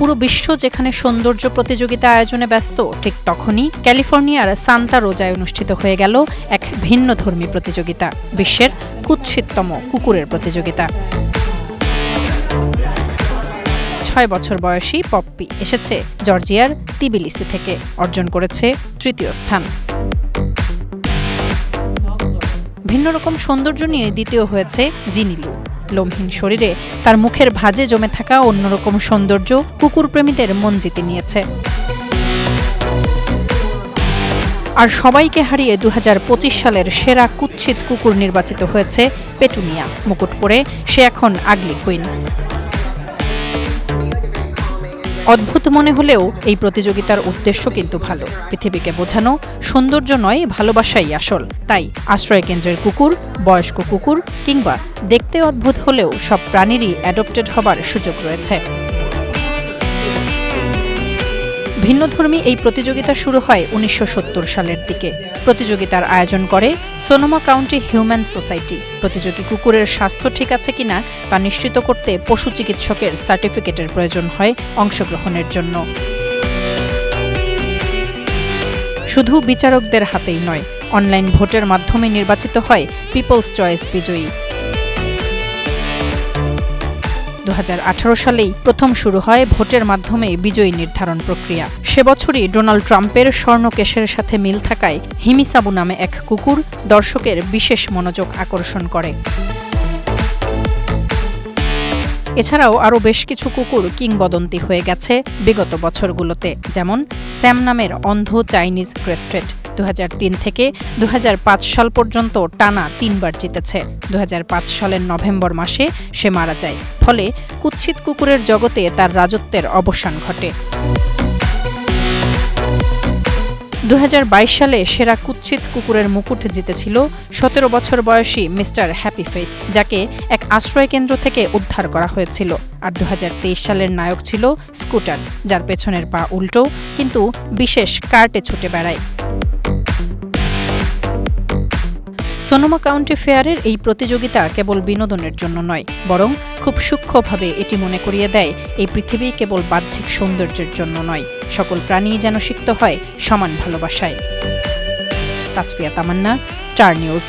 পুরো বিশ্ব যেখানে সৌন্দর্য প্রতিযোগিতা আয়োজনে ব্যস্ত, ঠিক তখনই ক্যালিফোর্নিয়ার সান্তা রোজায় অনুষ্ঠিত হয়ে গেল এক ভিন্ন ধর্মী প্রতিযোগিতা, বিশ্বের কুৎসিততম কুকুরের প্রতিযোগিতা। ছয় বছর বয়সী পপ্পি এসেছে জর্জিয়ার তিবিলিসি থেকে, অর্জন করেছে তৃতীয় স্থান। ভিন্ন রকম সৌন্দর্য নিয়ে দ্বিতীয় হয়েছে জিনিলু। লোমহীন শরীরে। তার মুখের ভাজে জমে থাকা অন্যরকম সৌন্দর্য কুকুর প্রেমীদের মন জিতে নিয়েছে। আর সবাইকে হারিয়ে দু হাজার পঁচিশ সালের সেরা কুৎসিত কুকুর নির্বাচিত হয়েছে পেটুনিয়া। মুকুট পরে সে এখন আগলি কুইন। অদ্ভুত মনে হলেও এই প্রতিযোগিতার উদ্দেশ্য কিন্তু ভালো। পৃথিবীকে বোঝানো সৌন্দর্য নয়, ভালোবাসাই আসল। তাই আশ্রয় কেন্দ্রের কুকুর, বয়স্ক কুকুর কিংবা দেখতে অদ্ভুত হলেও সব প্রাণীরই অ্যাডপ্টেড হবার সুযোগ রয়েছে। ভিন্নধর্মী এই প্রতিযোগিতা শুরু হয় উনিশশো সত্তর সালের দিকে। প্রতিযোগিতার আয়োজন করে সোনোমা কাউন্টি হিউম্যান সোসাইটি। প্রতিযোগী কুকুরের স্বাস্থ্য ঠিক আছে কিনা তা নিশ্চিত করতে পশু চিকিৎসকের সার্টিফিকেটের প্রয়োজন হয় অংশগ্রহণের জন্য। শুধু বিচারকদের হাতেই নয়, অনলাইন ভোটের মাধ্যমে নির্বাচিত হয় পিপলস চয়েস বিজয়ী। দু হাজার আঠারো সালেই প্রথম শুরু হয় ভোটের মাধ্যমে বিজয়ী নির্ধারণ প্রক্রিয়া। সে বছরই ডোনাল্ড ট্রাম্পের স্বর্ণ কেশের সাথে মিল থাকায় হিমিসাবু নামে এক কুকুর দর্শকের বিশেষ মনোযোগ আকর্ষণ করে। এছাড়াও আরও বেশ কিছু কুকুর কিংবদন্তি হয়ে গেছে বিগত বছরগুলোতে, যেমন স্যাম নামের অন্ধ চাইনিজ ক্রেস্টেড। দু হাজার তিন থেকে দু হাজার পাঁচ সাল পর্যন্ত টানা তিনবার জিতেছে। দু হাজার পাঁচ সালের নভেম্বর মাসে সে মারা যায়। ফলে কুৎসিত কুকুরের জগতে তার রাজত্বের অবসান ঘটে। দু হাজার বাইশ সালে সেরা কুৎসিত কুকুরের মুকুট জিতেছিল সতেরো বছর বয়সী মিস্টার হ্যাপি ফেস যাকে এক আশ্রয় কেন্দ্র থেকে উদ্ধার করা হয়েছিল। আর দু হাজার তেইশ সালের নায়ক ছিল স্কুটার, যার পেছনের পা উল্টো, কিন্তু বিশেষ কার্টে ছুটে বেড়ায়। সোনোমা কাউন্টি ফেয়ারের এই প্রতিযোগিতা কেবল বিনোদনের জন্য নয়, বরং খুব সূক্ষ্মভাবে এটি মনে করিয়ে দেয়, এই পৃথিবী কেবল বাহ্যিক সৌন্দর্যের জন্য নয়, সকল প্রাণী যেন সিক্ত হয় সমান ভালোবাসায়। Tasfia Tamanna, Star News.